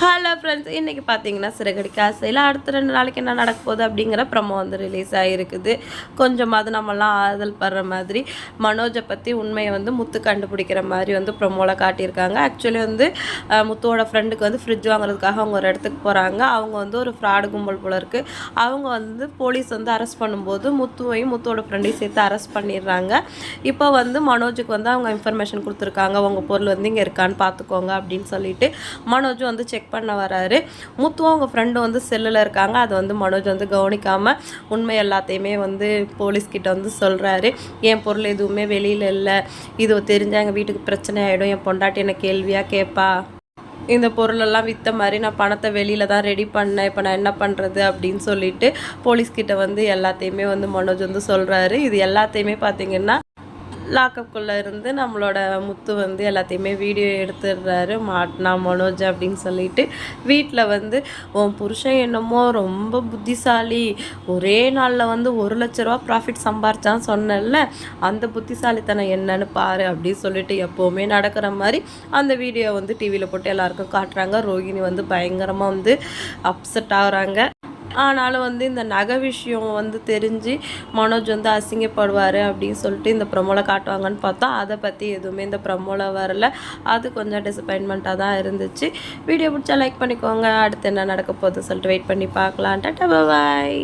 Hello friends இன்றைக்கி பார்த்தீங்கன்னா சிறகடிக்க ஆசையில் அடுத்த ரெண்டு நாளைக்கு என்ன நடக்க போகுது அப்படிங்கிற ப்ரமோ வந்து ரிலீஸ் ஆகிருக்குது கொஞ்சமாவது நம்மலாம் ஆறுதல் படுற மாதிரி மனோஜை பற்றி உண்மையை வந்து முத்து கண்டுபிடிக்கிற மாதிரி வந்து ப்ரமோவில் காட்டியிருக்காங்க. ஆக்சுவலி வந்து முத்துவோட ஃப்ரெண்டுக்கு வந்து ஃப்ரிட்ஜ் வாங்குறதுக்காக அவங்க ஒரு இடத்துக்கு போகிறாங்க அவங்க வந்து ஒரு ஃப்ராடு கும்பல் போல இருக்குது அவங்க வந்து போலீஸ் வந்து அரெஸ்ட் பண்ணும்போது முத்துவையும் முத்துவோட ஃப்ரெண்டையும் சேர்த்து அரெஸ்ட் பண்ணிடுறாங்க. இப்போ வந்து மனோஜுக்கு வந்து அவங்க இன்ஃபர்மேஷன் கொடுத்துருக்காங்க. உங்கள் பொருள் வந்து இங்கே இருக்கான்னு பார்த்துக்கோங்க அப்படின்னு சொல்லிட்டு மனோஜும் வந்து செக் பண்ண வராரு. முத்துவும் அவங்க ஃப்ரெண்டும் வந்து செல்லில் இருக்காங்க. அதை வந்து மனோஜ் வந்து கவனிக்காமல் உண்மை எல்லாத்தையுமே வந்து போலீஸ்கிட்ட வந்து சொல்கிறாரு என் பொருள் எதுவுமே வெளியில் இல்லை. இது தெரிஞ்சால் எங்கள் வீட்டுக்கு பிரச்சனை ஆகிடும் என் பொண்டாட்டி என்ன கேள்வியாக கேட்பா இந்த பொருளெல்லாம் விற்ற மாதிரி நான் பணத்தை வெளியில் தான் ரெடி பண்ணேன். இப்போ நான் என்ன பண்ணுறது அப்படின்னு சொல்லிட்டு போலீஸ்கிட்ட வந்து எல்லாத்தையுமே வந்து மனோஜ் வந்து சொல்கிறாரு இது எல்லாத்தையுமே பார்த்திங்கன்னா லாக்கப்புக்குள்ளே இருந்து நம்மளோட முத்து வந்து எல்லாத்தையுமே வீடியோ எடுத்துடுறாரு. மாட்னா மனோஜ் அப்படின்னு சொல்லிட்டு வீட்டில் வந்து உன் புருஷன் என்னமோ ரொம்ப புத்திசாலி. ஒரே நாளில் வந்து ஒரு லட்ச ரூபா ப்ராஃபிட் சம்பாரிச்சான்னு சொன்னேன்ல. அந்த புத்திசாலித்தனம் என்னன்னு பாரு அப்படின்னு சொல்லிட்டு எப்போவுமே நடக்கிற மாதிரி அந்த வீடியோ வந்து டிவியில் போட்டு எல்லாருக்கும் காட்டுறாங்க. ரோஹிணி வந்து பயங்கரமாக வந்து அப்செட் ஆகுறாங்க. ஆனாலும் வந்து இந்த நகை விஷயம் வந்து தெரிஞ்சு மனோஜ் வந்து அசிங்கப்படுவார் அப்படின்னு சொல்லிட்டு இந்த ப்ரமோவில் காட்டுவாங்கன்னு பார்த்தா அதை பற்றி எதுவுமே இந்த ப்ரமோவில் வரல. அது கொஞ்சம் டிசப்பாயின்மெண்ட்டாக தான் இருந்துச்சு. வீடியோ பிடிச்சா லைக் பண்ணிக்கோங்க. அடுத்து என்ன நடக்க போகுதுன்னு சொல்லிட்டு வெயிட் பண்ணி பார்க்கலாம். டாட்டா பாய்